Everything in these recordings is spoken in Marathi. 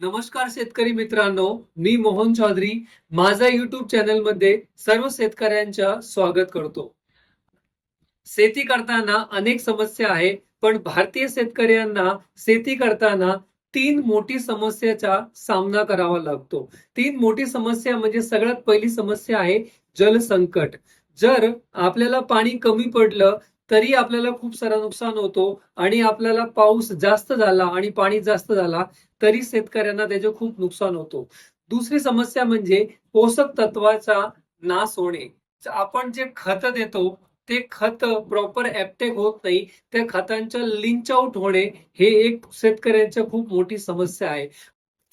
नमस्कार शेतकरी मित्रांनो मी मोहन चौधरी. माझा युट्यूब चॅनलमध्ये सर्व शेतकऱ्यांच्या स्वागत करतो. शेती करताना अनेक समस्या आहे पण भारतीय शेतकऱ्यांना शेती करताना तीन मोठी समस्याचा सामना करावा लागतो. तीन मोठी समस्या म्हणजे सगळ्यात पहिली समस्या आहे जलसंकट. जर आपल्याला पाणी कमी पडलं तरी आपल्याला खूप सारा नुकसान होतो आणि आपल्याला पाऊस जास्त झाला आणि पाणी जास्त झाला तरी शेतकऱ्यांना त्याचे खूप नुकसान होतो. दुसरी समस्या म्हणजे पोषक तत्वाचा नाश होणे. आपण जे खत देतो ते खत प्रॉपर ऍप्टेक होत नाही त्या खतांच्या लिंच आउट होणे हे एक शेतकऱ्यांच्या खूप मोठी समस्या आहे.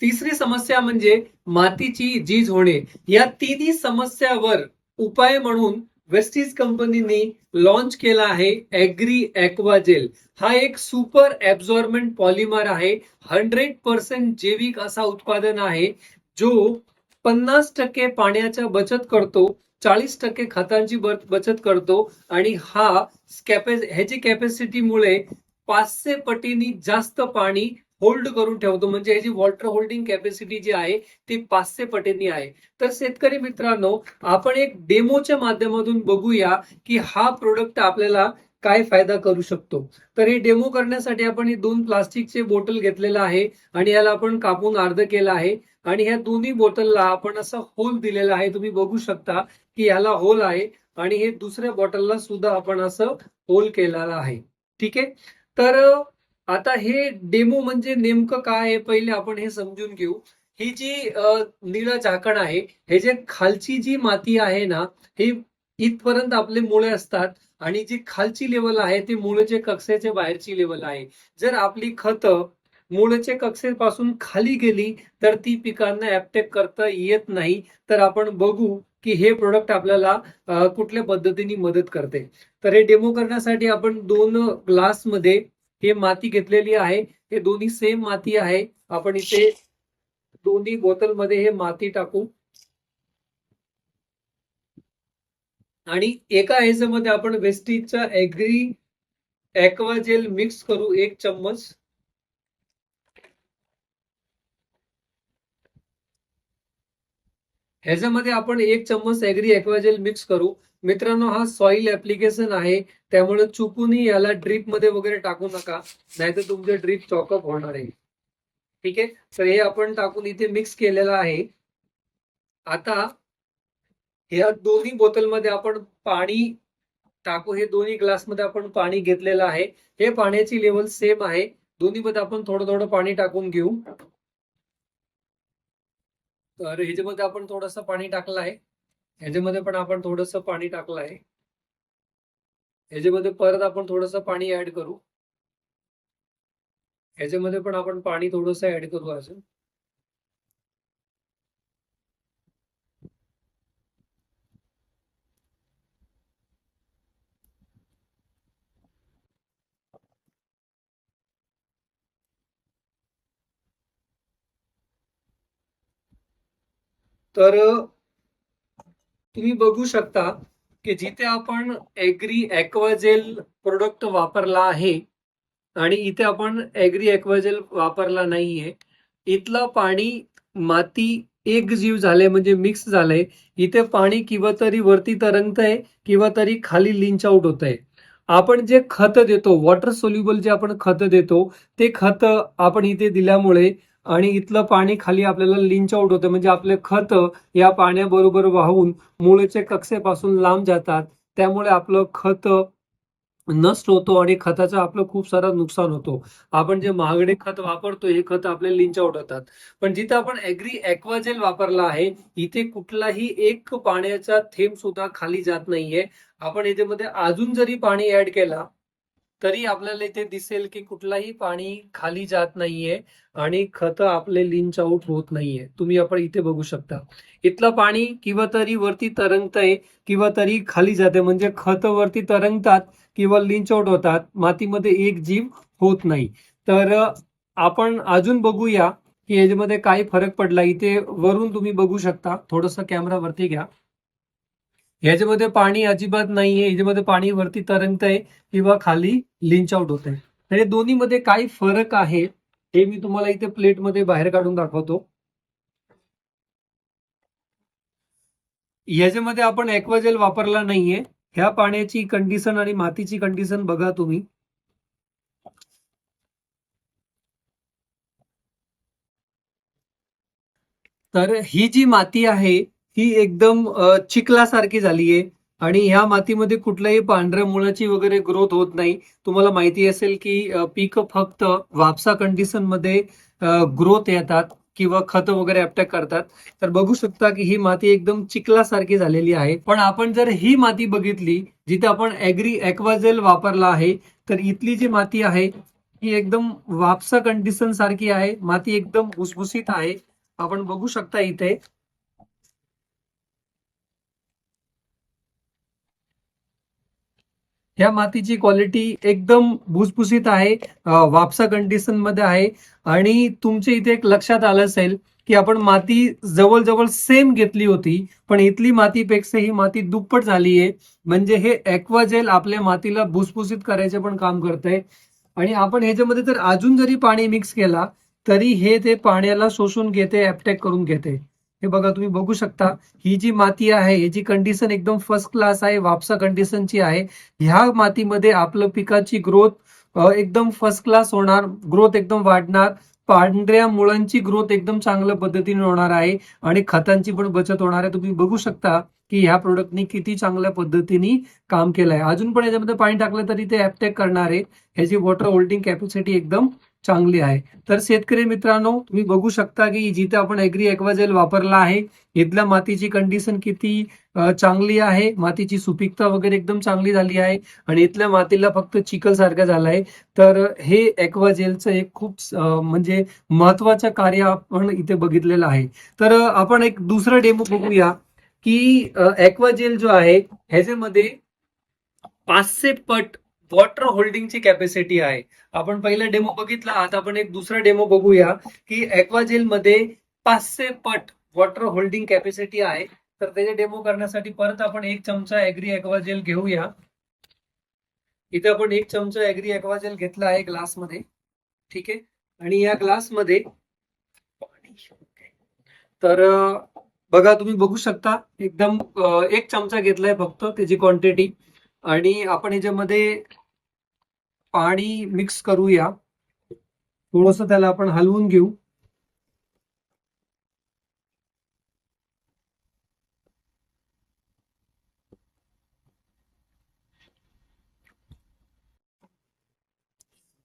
तिसरी समस्या म्हणजे मातीची झीज होणे. या तिन्ही समस्यावर उपाय म्हणून वेस्टीज कंपनीने लॉन्च केला आहे एग्री ॲक्वाजेल हा एक सुपर ऍब्झॉर्बंट पॉलिमर आहे. हंड्रेड पर्सेंट जैविक असा उत्पादन आहे जो पन्नास टक्के पाण्याचा बचत करतो चाळीस टक्के खतांची बचत करतो आणि हा कॅपॅ ह्याची कॅपॅसिटीमुळे पाचशे पटींनी जास्त पाणी होल्ड करून ठेवतो. म्हणजे ह्याची वॉटर होल्डिंग कॅपॅसिटी जी आहे ती पाचशे पटींनी आहे. तर शेतकरी मित्रांनो आपण एक डेमोच्या माध्यमातून बघूया की हा प्रोडक्ट आपल्याला काय फायदा करू शकतो. तर हे डेमो करण्यासाठी आपण हे दोन प्लास्टिकचे बोटल घेतलेलं आहे आणि याला आपण कापून अर्ध केलं आहे. आणि ह्या दोन्ही बॉटलला आपण असं होल दिलेला आहे. तुम्ही बघू शकता की ह्याला होल आहे आणि हे दुसऱ्या बॉटलला सुद्धा आपण असं होल केलेलं आहे. ठीक आहे? तर आता हे डेमो म्हणजे नेमकं काय आहे? पहिले आपण हे समजून घेऊ. ही जी निळं झाकण आहे हे जे खालची जी माती आहे ना ही इथपर्यंत आपले मुळे असतात आणि जी खालची लेवल आहे ती मुळेचे कक्षेच्या बाहेरची लेवल आहे. जर आपली खतं मुळेचे कक्षेपासून खाली गेली तर ती पिकांना ऍपटेक करता येत नाही. तर आपण बघू की हे प्रोडक्ट आपल्याला कुठल्या पद्धतीने मदत करते. तर हे डेमो करण्यासाठी आपण दोन ग्लासमध्ये हे माती घेतलेली आहे. हे दोन्ही सेम माती आहे. आपण इथे दोन्ही बोतलमध्ये हे माती टाकू. आणि एका ह्याच्यामध्ये आपण वेस्टीजचा एग्री एक्वाजेल मिक्स करू एक चम्मच. ह्याच्यामध्ये आपण एक चम्मच ऍग्री एक्वाजेल मिक्स करू. मित्रांनो हा सॉइल ऍप्लिकेशन आहे. त्यामुळे चुकूनही याला ड्रीपमध्ये वगैरे टाकू नका. नाहीतर तुमचे ड्रीप चॉकअप होणार आहे. ठीक आहे? तर हे आपण टाकून इथे मिक्स केलेलं आहे. आता ह्या दोन्ही बोतलमध्ये आपण पाणी टाकू. हे दोन्ही ग्लासमध्ये आपण पाणी घेतलेलं आहे. हे पाण्याची लेवल सेम आहे. दोन्हीमध्ये आपण थोडं थोडं पाणी टाकून घेऊ. तर ह्याच्यामध्ये आपण थोडंसं पाणी टाकलं आहे. ह्याच्यामध्ये पण आपण थोडस पाणी टाकलं आहे. ह्याच्यामध्ये परत आपण थोडंसं पाणी ऍड करू. ह्याच्यामध्ये पण आपण पाणी थोडंसं ऍड करू अजून. तर तुम्ही बघू शकता की जिथे आपण एग्री ॲक्वाजेल प्रोडक्ट वापरला आहे आणि इथे आपण एग्री ॲक्वाजेल वापरला नाहीये इथलं पाणी माती एक जीव झाले म्हणजे मिक्स झालंय. इथे पाणी किंवा तरी वरती तरंगतंय किंवा तरी खाली लिंच आउट होत आहे आपण जे खत देतो वॉटर सोल्युबल जे आपण खत देतो ते खत आपण इथे दिल्यामुळे आणि इथलं पाणी खाली आपल्याला लिंच आउट होतं. म्हणजे आपले खत या पाण्याबरोबर वाहून मुळेचे कक्षेपासून लांब जातात. त्यामुळे आपलं खत नष्ट होतो आणि खताचं आपलं खूप सारा नुकसान होतो. आपण जे महागडे खत वापरतो हे खत आपले लिंच आउट होतात. पण जिथे आपण एग्री एक्वाजेल वापरला आहे इथे कुठलाही एक पाण्याचा थेंब सुद्धा खाली जात नाहीये. आपण याच्यामध्ये अजून जरी पाणी ऍड केला तरी आपल्याला इथे दिसेल की कुठलाही पाणी खाली जात नाहीये आणि खत आपले लिंच आउट होत नाहीये. तुम्ही आपण इथे बघू शकता. इथलं पाणी किंवा तरी वरती तरंगतंय किंवा तरी खाली जाते. म्हणजे खत वरती तरंगतात किंवा लिंच आउट होतात. मातीमध्ये एक जीव होत नाही. तर आपण अजून बघूया की याच्यामध्ये काय फरक पडला. इथे वरून तुम्ही बघू शकता. थोडस कॅमेरा वरती घ्या. ह्याच्यामध्ये पाणी अजिबात नाहीये. याच्यामध्ये पाणी वरती तरंगतंय किंवा खाली लिंच आउट होत आहे तर हे दोन्हीमध्ये काय फरक आहे हे मी तुम्हाला इथे प्लेटमध्ये बाहेर काढून दाखवतो. याच्यामध्ये आपण एक्वाजेल वापरला नाहीये. ह्या पाण्याची कंडिशन आणि मातीची कंडिशन बघा तुम्ही. तर ही जी माती आहे ही एकदम चिखलासारखी झाली आहे आणि ह्या मातीमध्ये कुठल्याही पांढऱ्या मुळाची वगैरे ग्रोथ होत नाही. तुम्हाला माहिती असेल की पीक फक्त वापसा कंडिशनमध्ये ग्रोथ येतात किंवा खत वगैरे अटॅक करतात. तर बघू शकता की ही माती एकदम चिखलासारखी झालेली आहे. पण आपण जर ही माती बघितली जिथे आपण ऍग्री एक्वाजेल वापरला आहे तर इथली जी माती आहे ही एकदम वापसा कंडिशन सारखी आहे. माती एकदम भुसभुसीत आहे. आपण बघू शकता इथे. ह्या मातीची क्वालिटी एकदम भुसभुसीत आहे वापसा कंडिशनमध्ये आहे. आणि तुमच्या इथे एक लक्षात आलं असेल की आपण माती जवळजवळ सेम घेतली होती पण इथली मातीपेक्षा ही माती दुप्पट झाली आहे म्हणजे हे एक्वाजेल आपल्या मातीला भुसभुसीत करायचे पण काम करतंय. आणि आपण ह्याच्यामध्ये जर अजून जरी पाणी मिक्स केला तरी हे ते पाण्याला शोषून घेते ॲपटॅक करून घेते. हे बघा तुम्ही बघू शकता ही जी माती आहे याची कंडिशन एकदम फर्स्ट क्लास आहे वापसा कंडिशनची आहे. ह्या मातीमध्ये आपलं पिकाची ग्रोथ एकदम फर्स्ट क्लास होणार ग्रोथ एकदम वाढणार. पांढऱ्या मुळांची ग्रोथ एकदम चांगल्या पद्धतीने होणार आहे आणि खतांची पण बचत होणार आहे. तुम्ही बघू शकता की ह्या प्रोडक्टनी किती चांगल्या पद्धतीने काम केलं आहे अजून पण याच्यामध्ये पाणी टाकलं तरी ते ऍपटेक करणार आहे ह्याची वॉटर होल्डिंग कॅपॅसिटी एकदम चांगली आहे. तर शेतकरी मित्रांनो तुम्ही बघू शकता की जिथे आपण एग्री एक्वाजेल वापरला आहे इथल्या मातीची कंडिशन किती चांगली आहे. मातीची सुपीकता वगैरे एकदम चांगली झाली आहे. आणि इथल्या मातीला फक्त चिखल सारखं झालं आहे. तर हे एक्वाजेलचं एक खूप म्हणजे महत्वाचं कार्य आपण इथे बघितलेलं आहे. तर आपण एक दुसरा डेमो बघूया की एक्वाजेल जो आहे ह्याच्यामध्ये पाचशे पट वॉटर होल्डिंगची कॅपॅसिटी आहे. आपण पहिला डेमो बघितला आता आपण एक दुसरा डेमो बघूया की एक्वाजेल मध्ये पाचशे पट वॉटर होल्डिंग कॅपॅसिटी आहे. तर त्याचे डेमो करण्यासाठी परत आपण एक चमचा एग्री एक्वाजेल घेऊया. इथे आपण एक चमचा एग्री एक्वाजेल घेतला आहे ग्लासमध्ये ठीक आहे? आणि या ग्लासमध्ये तर बघा तुम्ही बघू शकता एकदम एक चमचा घेतलाय फक्त त्याची क्वांटिटी आणि आपण याच्यामध्ये पाणी मिक्स करूया. थोडस त्याला आपण हलवून घेऊ.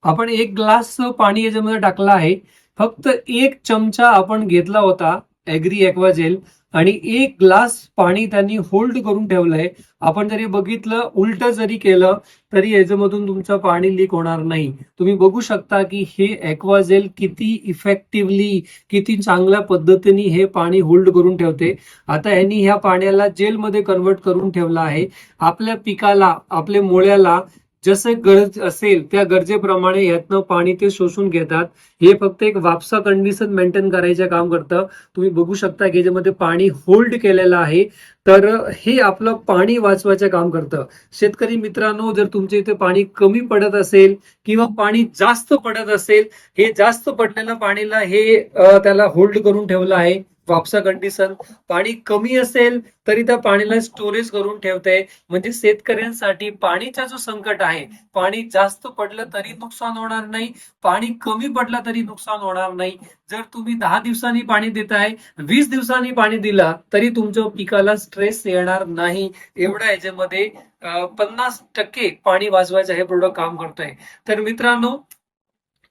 आपण एक ग्लास पाणी याच्यामध्ये टाकलं आहे. फक्त एक चमचा आपण घेतला होता. ॲग्री ॲक्वाजेल आणि एक ग्लास पाणी त्यांनी होल्ड करून ठेवलंय. आपण जरी बघितलं उलट जरी केलं तरी याच्यामधून तुमचं पाणी लीक होणार नाही. तुम्ही बघू शकता की हे ॲक्वाजेल किती इफेक्टिव्हली किती चांगल्या पद्धतीने हे पाणी होल्ड करून ठेवते. आता यांनी ह्या पाण्याला जेलमध्ये कन्वर्ट करून ठेवलं आहे. आपल्या पिकाला आपल्या मुळ्याला जसं गरज असेल त्या गरजेप्रमाणे यातनं पाणी ते शोषून घेतात. हे फक्त एक वापसा कंडिशन मेंटेन करायचं काम करतं. तुम्ही बघू शकता की याच्यामध्ये पाणी होल्ड केलेलं आहे. तर हे आपलं पाणी वाचवायचं काम करतं. शेतकरी मित्रांनो जर तुमच्या इथे पाणी कमी पडत असेल किंवा पाणी जास्त पडत असेल हे जास्त पडलेलं पाणीला हे त्याला होल्ड करून ठेवलं आहे. वापसा कंडिशन पाणी कमी असेल तरी त्या पाणीला स्टोरेज करून ठेवते. म्हणजे शेतकऱ्यांसाठी पाणीचा जो संकट आहे पाणी जास्त पडलं तरी नुकसान होणार नाही. पाणी कमी पडलं तरी नुकसान होणार नाही. जर तुम्ही दहा दिवसांनी पाणी देताय वीस दिवसांनी पाणी दिला तरी तुमच्या पिकाला स्ट्रेस येणार नाही. एवढ्या याच्यामध्ये पन्नास टक्के पाणी वाचवायचं हे प्रोडक्ट काम करतोय. तर मित्रांनो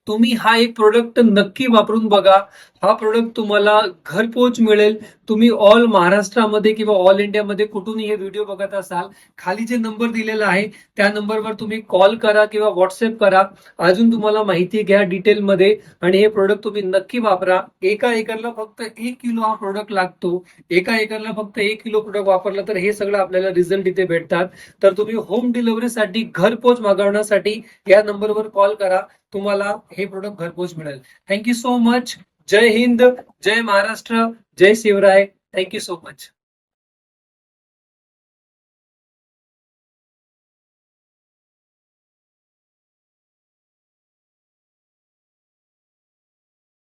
तुम्ही हा एक प्रोडक्ट नक्की वापरून बघा. हा प्रोडक्ट तुम्हाला घरपोच मिळेल. तुम्ही ऑल महाराष्ट्रामध्ये किंवा ऑल इंडियामध्ये कुठूनही हे व्हिडिओ बघत असाल खाली जे नंबर दिलेला आहे त्या नंबरवर तुम्ही कॉल करा किंवा व्हॉट्सअप करा. अजून तुम्हाला माहिती घ्या डिटेलमध्ये आणि हे प्रोडक्ट तुम्ही नक्की वापरा. एका एकरला फक्त एक किलो हा प्रोडक्ट लागतो. एका एकरला फक्त एक किलो प्रोडक्ट वापरलं तर हे सगळं आपल्याला रिझल्ट इथे भेटतात. तर तुम्ही होम डिलिव्हरीसाठी घरपोच मागवण्यासाठी या नंबरवर कॉल करा. तुम्हाला हे प्रोडक्ट घरपोच मिळेल. थँक्यू सो मच जय हिंद जय महाराष्ट्र जय Shivray. Thank you so much